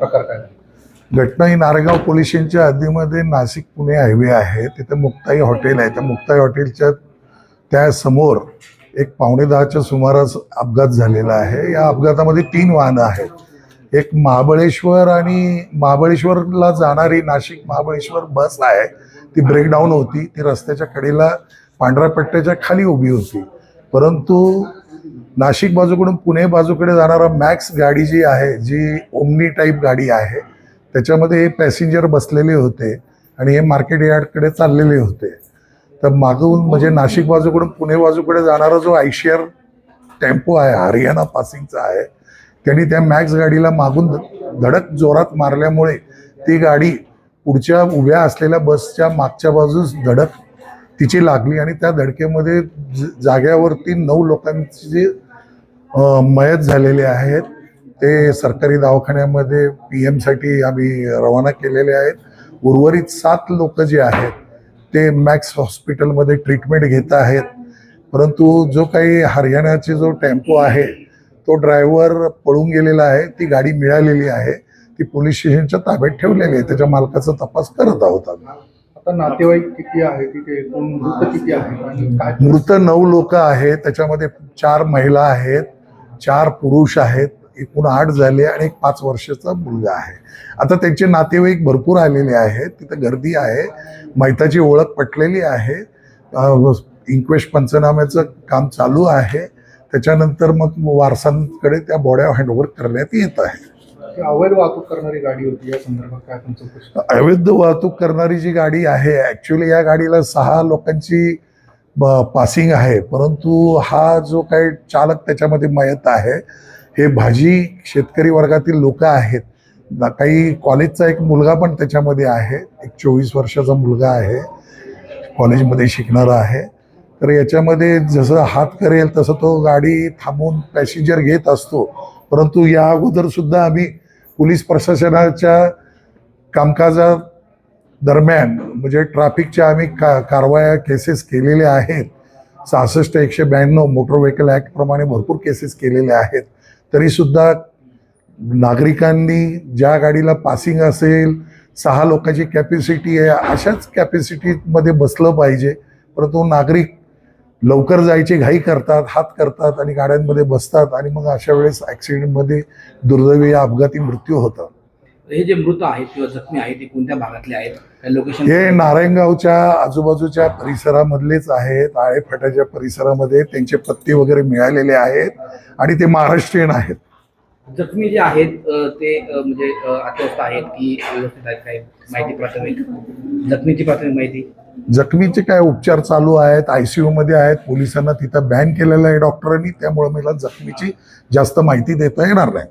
प्रकार काय घटना ही नारेगाव पोलीस स्टेशनच्या हद्दीमध्ये नाशिक पुणे हायवे आहे. तिथे मुक्ताई हॉटेल आहे. त्या मुक्ताई हॉटेलच्या त्या समोर एक पावणे दहाच्या सुमारास अपघात झालेला आहे. या अपघातामध्ये तीन वाहनं आहेत. एक महाबळेश्वर आणि महाबळेश्वरला जाणारी नाशिक महाबळेश्वर बस आहे. ती ब्रेकडाऊन होती. ती रस्त्याच्या कडेला पांढऱ्या पट्ट्याच्या खाली उभी होती. परंतु नाशिक बाजूकडून पुणे बाजूकडे जाणारा मॅक्स गाडी जी आहे जी ओमनी टाईप गाडी आहे त्याच्यामध्ये हे पॅसेंजर बसलेले होते आणि हे मार्केट यार्डकडे चाललेले होते. तर मागून म्हणजे नाशिक बाजूकडून पुणे बाजूकडे जाणारा जो आयशियर टेम्पो आहे हरियाणा पासिंगचा आहे त्यांनी त्या मॅक्स गाडीला मागून धडक जोरात मारल्यामुळे ती गाडी पुढच्या उभ्या असलेल्या बसच्या मागच्या बाजूस धडक तिची लागली आणि त्या धडकेमध्ये ज- जाग्यावरती नऊ लोकांची मयत झालेले आहेत ते सरकारी दवाखान्यामध्ये पी एमसाठी आम्ही रवाना केलेले आहेत. उर्वरित सात लोक जे आहेत ते मॅक्स हॉस्पिटलमध्ये ट्रीटमेंट घेत आहेत. परंतु जो काही हरियाणाचे जो टेम्पो आहे तो ड्रायव्हर पळून गेलेला आहे ती गाडी मिळालेली आहे ती पोलीस स्टेशनच्या ताब्यात ठेवलेली आहे त्याच्या मालकाचा तपास करत आहोत आम्ही. आता नातेवाईक किती आहे तिथे एकूण मृत किती आहे आणि काय मृत नऊ लोक आहेत त्याच्यामध्ये चार महिला आहेत चार पुरुष आहेत एकूण आठ झाले आणि एक पाच वर्षाचा मुलगा आहे. आता त्यांचे नातेवाईक भरपूर आलेले आहेत तिथं गर्दी आहे मैताची ओळख पटलेली आहे इन्क्वेस्ट पंचनाम्याचं काम चालू आहे त्याच्यानंतर मग वारसांकडे त्या बॉड्या हँडओव्हर करण्यात येत आहे अवैध वाहतूक करणारी गाडी होती या संदर्भात काय तुमचं अवैध वाहतूक करणारी जी गाडी आहे ॲक्च्युली या गाडीला सहा लोकांची पासिंग आहे. परंतु हा जो काही चालक त्याच्यामध्ये मयत आहे हे भाजी शेतकरी वर्गातील लोक आहेत. ना- काही कॉलेजचा एक मुलगा पण त्याच्यामध्ये आहे. एक चोवीस वर्षाचा मुलगा आहे. कॉलेजमध्ये शिकणारा आहे. तर याच्यामध्ये जसं हात करेल तसं तो गाडी थांबवून पॅसेंजर घेत असतो. परंतु या अगोदर सुद्धा आम्ही पोलीस प्रशासनाच्या कामकाजा दरम्यान म्हणजे ट्रॅफिकच्या आम्ही का कारवाया केसेस केलेल्या आहेत. सहासष्ट एकशे ब्याण्णव मोटर व्हेकल ॲक्टप्रमाणे भरपूर केसेस केलेल्या आहेत. तरीसुद्धा नागरिकांनी ज्या गाडीला पासिंग असेल सहा लोकांची कॅपॅसिटी आहे अशाच कॅपॅसिटीमध्ये बसलं पाहिजे. परंतु नागरिक लवकर जायची घाई करतात हात करतात आणि गाड्यांमध्ये बसतात आणि मग अशा वेळेस ॲक्सिडेंटमध्ये दुर्दैवी या अपघाती मृत्यू होतात हे जे मृत आहेत किंवा जखमी आहेत ते कोणत्या भागातले आहेत? लोकेशन हे नारायणगावच्या आजूबाजूच्या परिसरामधलेच आहेत आळेफाट्याच्या परिसरामध्ये त्यांचे पत्ते वगैरे मिळालेले आहेत आणि ते महाराष्ट्रीयन आहेत. जखमी जे आहेत ते म्हणजे अत्यवस्थ आहेत की व्यवस्थित आहेत काय माहिती प्राथमिक जखमीची प्राथमिक माहिती? जखमीचे काय उपचार चालू आहेत आयसीयू मध्ये आहेत पोलिसांना तिथं बॅन केलेलं आहे डॉक्टरांनी त्यामुळे मला जखमीची जास्त माहिती देता येणार नाही.